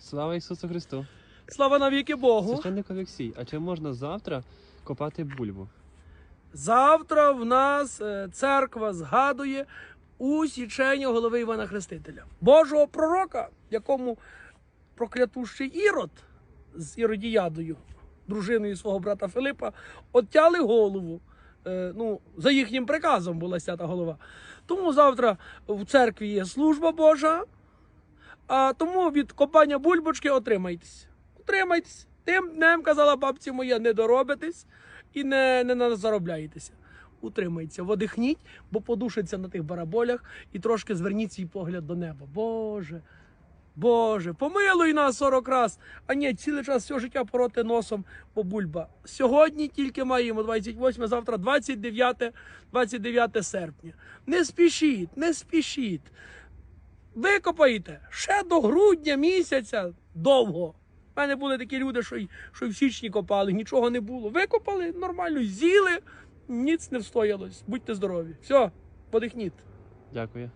Слава Ісусу Христу! Слава навіки Богу. Священник Олексій, а чи можна завтра копати бульбу? Завтра в нас е, церква згадує усічення голови Івана Хрестителя, Божого пророка, якому проклятущий Ірод з Іродіядою, дружиною свого брата Филипа, оттяли голову. Е, Ну, за їхнім приказом була свята голова. Тому завтра в церкві є служба Божа, а тому від копання бульбочки отримайтесь. Утримайтесь. Тим днем, казала бабці моя, не доробитесь і не, не, не заробляєтеся. Утримайтеся, водихніть, бо подушиться на тих бараболях і трошки зверніть свій погляд до неба. Боже, Боже, помилуй нас 40 раз. А ні, цілий час все життя пороти носом по бульба. Сьогодні тільки маємо 28, завтра 29, 29 серпня. Не спішіть, не спішіть. Викопаєте ще до грудня місяця довго. У мене були такі люди, що й, що в січні копали, нічого не було. Викопали нормально, з'їли, ніц не встоялось. Будьте здорові. Все, подихніть. Дякую.